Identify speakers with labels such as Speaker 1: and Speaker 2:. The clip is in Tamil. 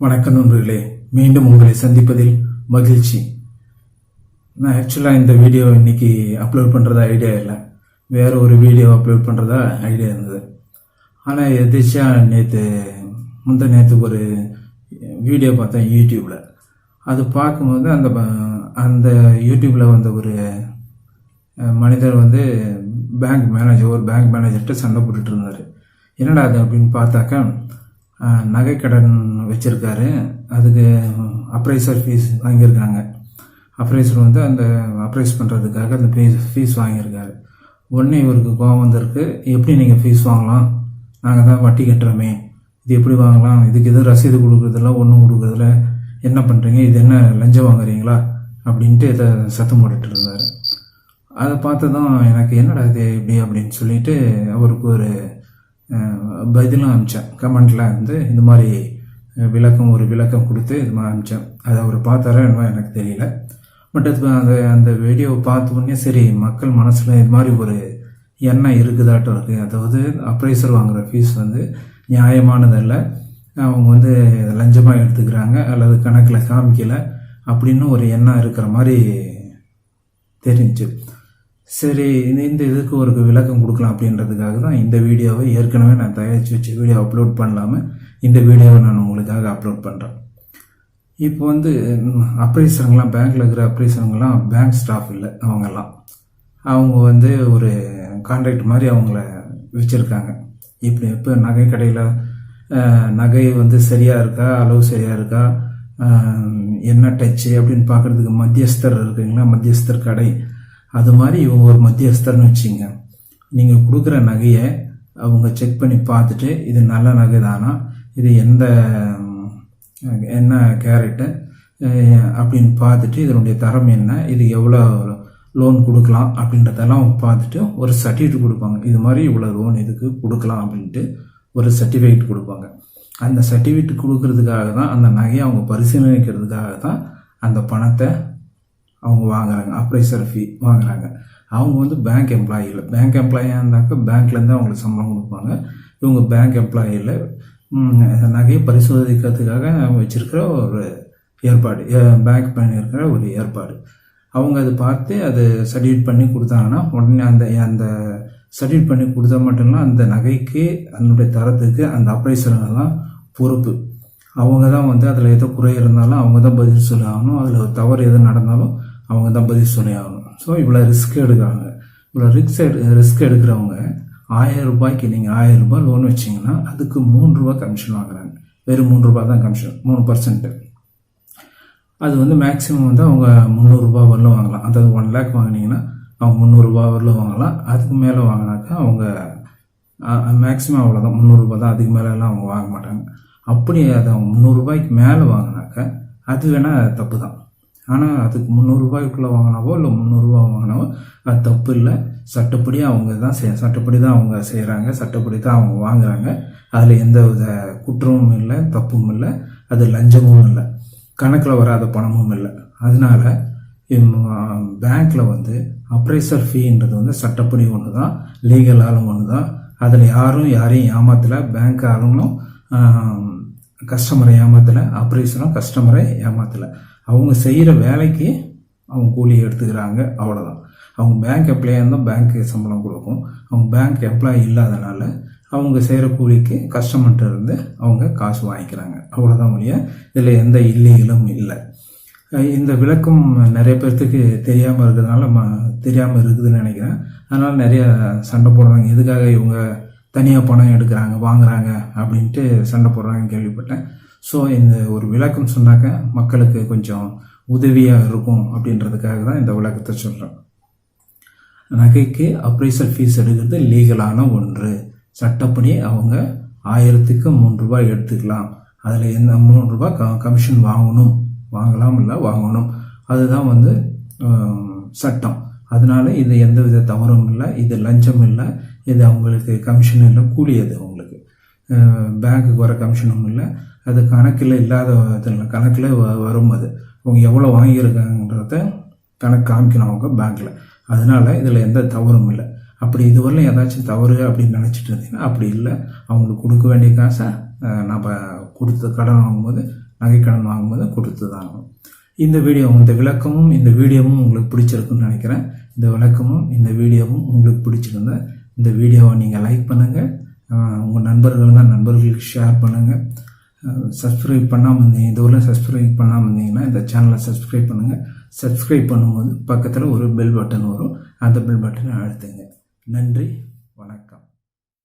Speaker 1: வணக்கம் நண்பர்களே. மீண்டும் உங்களை சந்திப்பதில் மகிழ்ச்சி. நான் ஆக்சுவலாக இந்த வீடியோ இன்னைக்கு அப்லோட் பண்ணுறதா ஐடியா இல்லை. வேறு ஒரு வீடியோ அப்லோட் பண்ணுறதா ஐடியா இருந்தது. ஆனால் எதிர்ச்சியா நேற்று முந்த நேற்று ஒரு வீடியோ பார்த்தேன் யூடியூப்பில் அது பார்க்கும்போது அந்த அந்த யூடியூப்பில் வந்த ஒரு மனிதர் வந்து பேங்க் மேனேஜர் ஒரு பேங்க் மேனேஜர்கிட்ட சண்டை போட்டுட்டு இருந்தார். என்னடா அது அப்படின்னு பார்த்தாக்கா நகைக்கடன் வச்சுருக்காரு. அதுக்கு அப்ரைசர் ஃபீஸ் வாங்கியிருக்காங்க. அப்ரைசர் வந்து அந்த அப்ரைஸ் பண்ணுறதுக்காக அந்த ஃபீஸ் ஃபீஸ் வாங்கியிருக்காரு. உடனே இவருக்கு கோவம் வந்திருக்கு. எப்படி நீங்கள் ஃபீஸ் வாங்கலாம்? நாங்கள் தான் வட்டி கட்டுறோமே. இது எப்படி வாங்கலாம்? இதுக்கு எதுவும் ரசீது கொடுக்குறதில்ல ஒன்றும் கொடுக்குறதில்ல என்ன பண்ணுறீங்க இது என்ன லஞ்சம் வாங்குறீங்களா? அப்படின்ட்டு இதை சத்தம் போட்டுட்டு இருந்தார். அதை பார்த்ததும் எனக்கு என்னடா இது இப்படி அப்படின்னு சொல்லிட்டு அவருக்கு ஒரு பதிலும் அனுப்பிச்சேன். கமெண்டில் வந்து இந்த மாதிரி விளக்கம் ஒரு விளக்கம் கொடுத்து இது மாதிரி அனுப்பிச்சேன். அதை அவர் பார்த்தாரோ என்னமோ எனக்கு தெரியல. பட் அது அந்த அந்த வீடியோவை பார்த்த உடனே சரி மக்கள் மனசில் இது மாதிரி ஒரு எண்ணம் இருக்குதாட்டம் இருக்குது அதாவது அப்ரைசர் வாங்குகிற ஃபீஸ் வந்து நியாயமானதல்ல. அவங்க வந்து லஞ்சமாக எடுத்துக்கிறாங்க அல்லது கணக்கில் காமிக்கலை அப்படின்னு ஒரு எண்ணம் இருக்கிற மாதிரி தெரிஞ்சு சரி இந்த இதுக்கு ஒரு விளக்கம் கொடுக்கலாம் அப்படின்றதுக்காக தான் இந்த வீடியோவை ஏற்கனவே நான் தயாரித்து வச்சு வீடியோ அப்லோட் பண்ணலாமல் இந்த வீடியோவை நான் உங்களுக்காக அப்லோட் பண்ணுறேன் இப்போ வந்து அப்ரைசருங்களாம் பேங்க்கில் இருக்கிற அப்ரைசருங்களாம் பேங்க் ஸ்டாஃப் இல்லை அவங்கெல்லாம். அவங்க வந்து ஒரு கான்ட்ராக்ட் மாதிரி அவங்கள வச்சுருக்காங்க. இப்போ இப்போ நகை கடையில் நகை வந்து சரியாக இருக்கா அளவு சரியாக இருக்கா என்ன டச்சு அப்படின்னு பார்க்குறதுக்கு மத்தியஸ்தர் இருக்குங்களா மத்தியஸ்தர் கடை. அது மாதிரி இவங்க ஒரு மத்தியஸ்தர்னு வச்சுங்க. நீங்கள் கொடுக்குற நகையை அவங்க செக் பண்ணி பார்த்துட்டு இது நல்ல நகை தானா இது எந்த என்ன கேரட்டு அப்படின்னு பார்த்துட்டு இதனுடைய தரம் என்ன? இது எவ்வளோ லோன் கொடுக்கலாம் அப்படின்றதெல்லாம் அவங்க பார்த்துட்டு ஒரு சர்டிஃபிகேட் கொடுப்பாங்க. இது மாதிரி இவ்வளோ லோன் இதுக்கு கொடுக்கலாம் அப்படின்ட்டு ஒரு சர்டிஃபிகேட் கொடுப்பாங்க. அந்த சர்டிஃபிகேட் கொடுக்கறதுக்காக தான் அந்த நகையை அவங்க பரிசீலனிக்கிறதுக்காக தான் அந்த பணத்தை அவங்க வாங்குறாங்க அப்ரைசர் ஃபீ வாங்குறாங்க. அவங்க வந்து பேங்க் எம்ப்ளாயி இல்லை. பேங்க் எம்ப்ளாயாக இருந்தாக்கா பேங்க்லேருந்து அவங்களுக்கு சம்பளம் கொடுப்பாங்க. இவங்க பேங்க் எம்ப்ளாயி இல்லை. நகையை பரிசோதிக்கிறதுக்காக வச்சுருக்கிற ஒரு ஏற்பாடு பேங்க் பண்ணியிருக்கிற ஒரு ஏற்பாடு. அவங்க அதை பார்த்து அதை சர்டிஃபிகேட் பண்ணி கொடுத்தாங்கன்னா உடனே அந்த அந்த சர்டிஃபிகேட் பண்ணி கொடுத்தா மட்டும் இல்லை அந்த நகைக்கு அதனுடைய தரத்துக்கு அந்த அப்ரைசருங்க தான் பொறுப்பு. அவங்க தான் வந்து அதில் ஏதோ குறை இருந்தாலும் அவங்க தான் பதில் சொல்லணும். அதில் தவறு எது நடந்தாலும் அவங்க தான் பதில் சொல்லி ஆகணும் ஸோ இவ்வளோ ரிஸ்க் எடுக்கிறாங்க. இவ்வளோ ரிஸ்க் எடு ரிஸ்க் எடுக்கிறவங்க ஆயிரம் ரூபாய்க்கு நீங்கள் ஆயிரம் ரூபாய் லோன் வச்சிங்கன்னா அதுக்கு மூணு ரூபா கமிஷன் வாங்குறாங்க. வெறும் மூணு ரூபாய் தான் கமிஷன் மூணு பர்சன்ட்டு அது வந்து மேக்ஸிமம் வந்து அவங்க முந்நூறுரூபா வரலும் வாங்கலாம். அதாவது ஒன் லேக் வாங்கினீங்கன்னா அவங்க முந்நூறுரூபா வரலும் வாங்கலாம். அதுக்கு மேலே வாங்கினாக்கா அவங்க மேக்ஸிமம் அவ்வளோதான் முந்நூறுரூபா தான் அதுக்கு மேலெல்லாம் அவங்க வாங்க மாட்டாங்க. அப்படி அதை அவங்க முந்நூறுரூபாய்க்கு மேலே வாங்கினாக்கா அது வேணால் தப்பு தான் ஆனால் அதுக்கு முந்நூறுரூபாய்க்குள்ளே வாங்கினாவோ இல்லை முந்நூறுரூவா வாங்கினாவோ அது தப்பு இல்லை. சட்டப்படி அவங்க தான் செய் சட்டப்படி தான் அவங்க செய்கிறாங்க சட்டப்படி தான் அவங்க வாங்குகிறாங்க அதில் எந்த வித குற்றமும் இல்லை தப்பும் இல்லை அது லஞ்சமும் இல்லை. கணக்கில் வராத பணமும் இல்லை. அதனால பேங்க்கில் வந்து அப்ரைசர் ஃபீன்றது வந்து சட்டப்படி ஒன்று தான் லீகலாலும் ஒன்று தான் அதில் யாரும் யாரையும் ஏமாத்தலை. பேங்க் ஆளுங்களும் கஸ்டமரை ஏமாற்றலை ஆப்ரேஷனும் கஸ்டமரை ஏமாத்தலை. அவங்க செய்கிற வேலைக்கு அவங்க கூலியை எடுத்துக்கிறாங்க அவ்வளோதான் அவங்க பேங்க் எம்ப்ளாயாக இருந்தால் பேங்க்கு சம்பளம் கொடுக்கும். அவங்க பேங்க் எம்ப்ளாயி இல்லாதனால அவங்க செய்கிற கூலிக்கு கஸ்டமர்கிட்ட இருந்து அவங்க காசு வாங்கிக்கிறாங்க. அவ்வளோதான் ஒழிய இதில் எந்த இல்லீகலும் இல்லை. இந்த விளக்கம் நிறைய பேர்த்துக்கு தெரியாமல் இருக்கிறதுனால ம தெரியாமல் இருக்குதுன்னு நினைக்கிறேன். அதனால் நிறைய சண்டை போடுறாங்க. எதுக்காக இவங்க தனியாக பணம் எடுக்கிறாங்க வாங்குறாங்க அப்படின்ட்டு சண்டை போடுறாங்கன்னு கேள்விப்பட்டேன். ஸோ இந்த ஒரு விளக்கம் சொன்னாக்க மக்களுக்கு கொஞ்சம் உதவியாக இருக்கும் அப்படின்றதுக்காக தான் இந்த விளக்கத்தை சொல்கிறேன் நகைக்கு அப்ரைசல் ஃபீஸ் எடுக்கிறது லீகலான ஒன்று. சட்டப்படி அவங்க ஆயிரத்துக்கு மூணு ரூபாய் எடுத்துக்கலாம். அதில் எந்த மூணு ரூபாய் க கமிஷன் வாங்கணும். வாங்கலாம் இல்லை வாங்கணும். அதுதான் வந்து சட்டம். அதனால இது எந்த வித தவறும் இல்லை இது லஞ்சம் இல்லை இது அவங்களுக்கு கமிஷன் இல்லை கூலி அது அவங்களுக்கு பேங்க்குக்கு வர கமிஷனும் இல்லை. அது கணக்கில் இல்லாத இதில் கணக்கில் வ- வரும் அது. அவங்க எவ்வளோ வாங்கியிருக்காங்கன்றத கணக்கு காமிக்கணும் அவங்க பேங்க்கில் அதனால இதில் எந்த தவறும் இல்லை. அப்படி இதுவரையிலும் ஏதாச்சும் தவறு அப்படின்னு நினச்சிட்டு இருந்தீங்கன்னா அப்படி இல்லை. அவங்களுக்கு கொடுக்க வேண்டிய காசை நம்ம கொடுத்து கடன் வாங்கும்போது நகைக்கடன் வாங்கும்போது கொடுத்து தான் ஆகணும். இந்த வீடியோ இந்த விளக்கமும் இந்த வீடியோவும் உங்களுக்கு பிடிச்சிருக்குன்னு நினைக்கிறேன். இந்த விளக்கமும் இந்த வீடியோவும் உங்களுக்கு பிடிச்சிருந்தா இந்த வீடியோவை நீங்கள் லைக் பண்ணுங்கள் உங்கள் நண்பர்கள் தான் நண்பர்களுக்கு ஷேர் பண்ணுங்கள் சப்ஸ்கிரைப் பண்ணாமல் இருந்தீங்க இதுவரை சப்ஸ்கிரைப் பண்ணாமல் இருந்தீங்கன்னா இந்த சேனலை சப்ஸ்கிரைப் பண்ணுங்கள் சப்ஸ்கிரைப் பண்ணும்போது பக்கத்தில் ஒரு பெல் பட்டன் வரும். அந்த பெல் பட்டனை அழுத்துங்க. நன்றி.